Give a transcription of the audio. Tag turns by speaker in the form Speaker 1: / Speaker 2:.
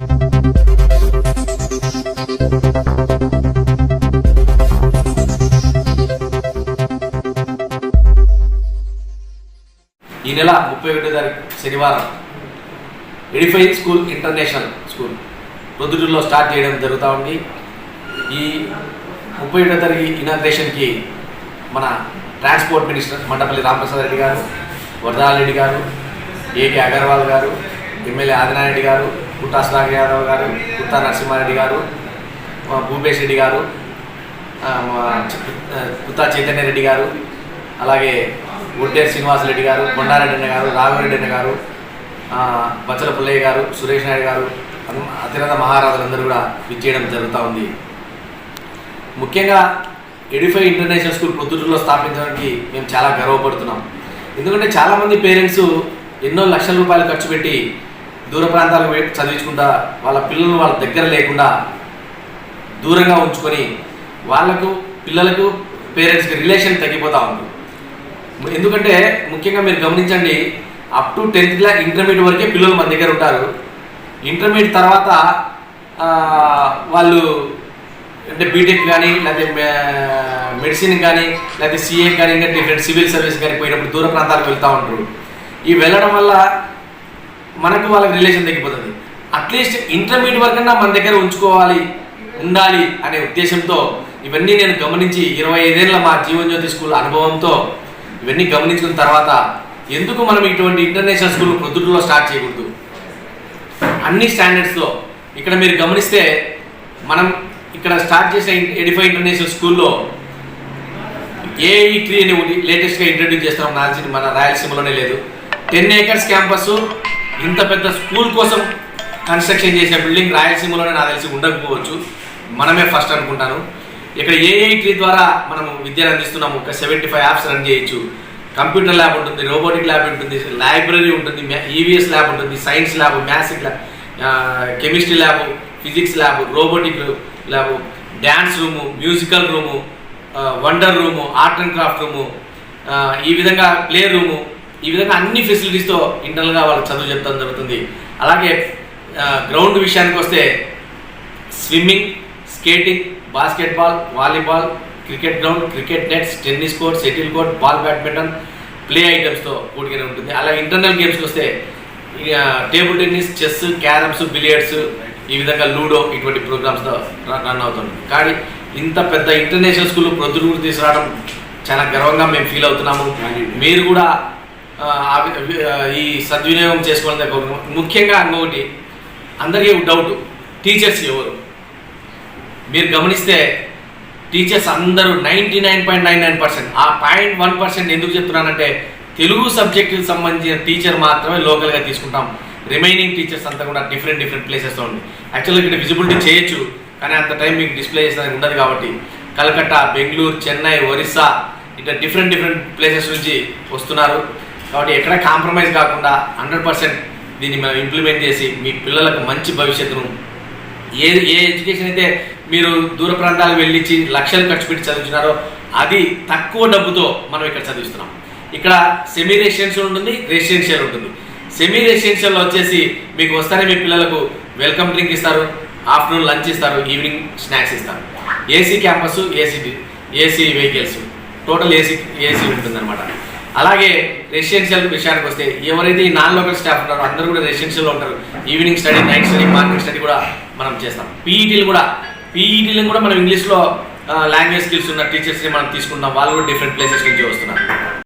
Speaker 1: ఈ నెల ముప్పై ఒకటో తారీఖు శనివారం ఎడిఫై స్కూల్ ఇంటర్నేషనల్ స్కూల్ ప్రొద్దుటూరులో స్టార్ట్ చేయడం జరుగుతూ ఉంది. ఈ ముప్పై ఒకటో తారీఖు ఇనాగ్రేషన్కి మన ట్రాన్స్పోర్ట్ మినిస్టర్ మండపల్లి రామప్రసాద్ రెడ్డి గారు వరదారెడ్డి గారు ఏకే అగర్వాల్ గారు ఎమ్మెల్యే ఆదినారెడ్డి గారు గుట్టా సుధాకర్ యాదవ్ గారు గుట్టా నరసింహారెడ్డి గారు భూపేష్ రెడ్డి గారు గుత్తా చైతన్య రెడ్డి గారు అలాగే గుడ్డేరు శ్రీనివాసరెడ్డి గారు కొండారెడ్డి అన్న గారు రాఘవరెడ్డి అన్న గారు బచ్చల పుల్లయ్య గారు సురేష్ నాయుడు గారు అతిరథ మహారాజులందరూ కూడా విచ్చేయడం జరుగుతూ ఉంది. ముఖ్యంగా ఎడిఫై ఇంటర్నేషనల్ స్కూల్ పొద్దుటూరులో స్థాపించడానికి మేము చాలా గర్వపడుతున్నాం. ఎందుకంటే చాలామంది పేరెంట్స్ ఎన్నో లక్షల రూపాయలు ఖర్చు పెట్టి దూర ప్రాంతాలకు చదివించుకుంటా వాళ్ళ పిల్లలు వాళ్ళ దగ్గర లేకుండా దూరంగా ఉంచుకొని వాళ్ళకు పిల్లలకు పేరెంట్స్కి రిలేషన్ తగ్గిపోతూ ఉంది. ఎందుకంటే ముఖ్యంగా మీరు గమనించండి up to tenth class intermediate వరకే పిల్లలు మన దగ్గర ఉంటారు. ఇంటర్మీడియట్ తర్వాత వాళ్ళు అంటే బీటెక్ కానీ లేకపోతే మెడిసిన్ కానీ లేకపోతే సిఏ కానీ ఇంకా డిఫరెంట్ సివిల్ సర్వీస్ కానీ పోయినప్పుడు దూర ప్రాంతాలకు వెళ్తూ ఉంటారు. ఈ వెళ్ళడం వల్ల మనకు వాళ్ళకి రిలేషన్ తగ్గిపోతుంది అట్లీస్ట్ ఇంటర్మీడియట్ వరకన్నా మన దగ్గర ఉంచుకోవాలి ఉండాలి అనే ఉద్దేశంతో ఇవన్నీ నేను గమనించి ఇరవై ఐదేళ్ళ మా జీవన్ జ్యోతి స్కూల్ అనుభవంతో ఇవన్నీ గమనించిన తర్వాత ఎందుకు మనం ఇటువంటి ఇంటర్నేషనల్ స్కూల్ ప్రొద్దుటూరులో స్టార్ట్ చేయకూడదు? అన్ని స్టాండర్డ్స్లో ఇక్కడ మీరు గమనిస్తే మనం ఇక్కడ స్టార్ట్ చేసిన ఎడిఫై ఇంటర్నేషనల్ స్కూల్లో ఏఈ ట్రీ అని లేటెస్ట్గా ఇంట్రడ్యూస్ చేస్తున్నాం. నాల్సింది మన రాయలసీమలోనే లేదు. టెన్ ఏకర్స్ క్యాంపస్ ఇంత పెద్ద స్కూల్ కోసం కన్స్ట్రక్షన్ చేసే బిల్డింగ్ రాయలసీమలోనే నాకు తెలిసి ఉండకపోవచ్చు. మనమే ఫస్ట్ అనుకుంటాను. ఇక్కడ ఏఐటీ ద్వారా మనం విద్యను అందిస్తున్నాము. ఒక సెవెంటీ ఫైవ్ యాప్స్ రన్ చేయొచ్చు. కంప్యూటర్ ల్యాబ్ ఉంటుంది రోబోటిక్ ల్యాబ్ ఉంటుంది లైబ్రరీ ఉంటుంది ఈవీఎస్ ల్యాబ్ ఉంటుంది science lab maths lab chemistry lab physics lab robotic lab dance room musical room wonder room art and craft room ఈ విధంగా play room ఈ విధంగా అన్ని ఫెసిలిటీస్తో ఇంటర్నల్గా వాళ్ళకి చదువు చెప్తాం జరుగుతుంది. అలాగే గ్రౌండ్ విషయానికి వస్తే swimming skating basketball volleyball cricket ground cricket nets tennis court shuttle court ball badminton play ఐటమ్స్తో కూడికనే ఉంటుంది. అలాగే ఇంటర్నల్ గేమ్స్కి వస్తే table tennis chess carroms billiards ఈ విధంగా లూడో ఇటువంటి ప్రోగ్రామ్స్తో రన్ అవుతుంది కానీ ఇంత పెద్ద ఇంటర్నేషనల్ స్కూల్ ప్రొద్దుటూరు తీసుకురావడం చాలా గర్వంగా మేము ఫీల్ అవుతున్నాము. మీరు కూడా ఈ సద్వినియోగం చేసుకోవాలని కోరుకుంటున్నాం ముఖ్యంగా ఇంకొకటి అందరికీ డౌట్ టీచర్స్ ఎవరు? మీరు గమనిస్తే టీచర్స్ అందరూ ninety nine point nine nine percent ఆ పాయింట్ వన్ పర్సెంట్ ఎందుకు చెప్తున్నానంటే తెలుగు సబ్జెక్టుకి సంబంధించిన టీచర్ మాత్రమే లోకల్గా తీసుకుంటాం. రిమైనింగ్ టీచర్స్ అంతా కూడా డిఫరెంట్ డిఫరెంట్ ప్లేసెస్లో ఉంది. యాక్చువల్గా ఇక్కడ విజిబిలిటీ చేయొచ్చు కానీ అంత టైం మీకు డిస్ప్లే చేసేదానికి ఉండదు కాబట్టి కలకట్టా బెంగళూరు చెన్నై ఒరిస్సా ఇట్లా డిఫరెంట్ డిఫరెంట్ ప్లేసెస్ నుంచి వస్తున్నారు. కాబట్టి ఎక్కడ కాంప్రమైజ్ కాకుండా హండ్రెడ్ పర్సెంట్ దీన్ని మనం ఇంప్లిమెంట్ చేసి మీ పిల్లలకు మంచి భవిష్యత్తును ఏ ఏ ఎడ్యుకేషన్ అయితే మీరు దూర ప్రాంతాలకు వెళ్ళించి లక్షలు ఖర్చు పెట్టి చదువుతున్నారో అది తక్కువ డబ్బుతో మనం ఇక్కడ చదివిస్తున్నాం. ఇక్కడ సెమీ రెసిడెన్షియల్ ఉంటుంది రెసిడెన్షియల్ ఉంటుంది. సెమీ రెసిడెన్షియల్లో వచ్చేసి మీకు వస్తానే మీ పిల్లలకు వెల్కమ్ డ్రింక్ ఇస్తారు ఆఫ్టర్నూన్ లంచ్ ఇస్తారు ఈవినింగ్ స్నాక్స్ ఇస్తారు. AC campus AC AC vehicles total AC AC ఉంటుందన్నమాట. అలాగే రెసిడెన్షియల్ విషయానికి వస్తే ఎవరైతే ఈ నాన్ లోకల్ స్టాఫ్ ఉన్నారో అందరూ కూడా రెసిడెన్షియల్లో ఉంటారు. Evening study night study morning study కూడా మనం చేస్తాం. పీఈటీలు కూడా పీఈటీలను కూడా మనం ఇంగ్లీష్లో లాంగ్వేజ్ స్కిల్స్ ఉన్న టీచర్స్ని మనం తీసుకుంటాం వాళ్ళు కూడా డిఫరెంట్ ప్లేసెస్ నుంచి వస్తున్నారు.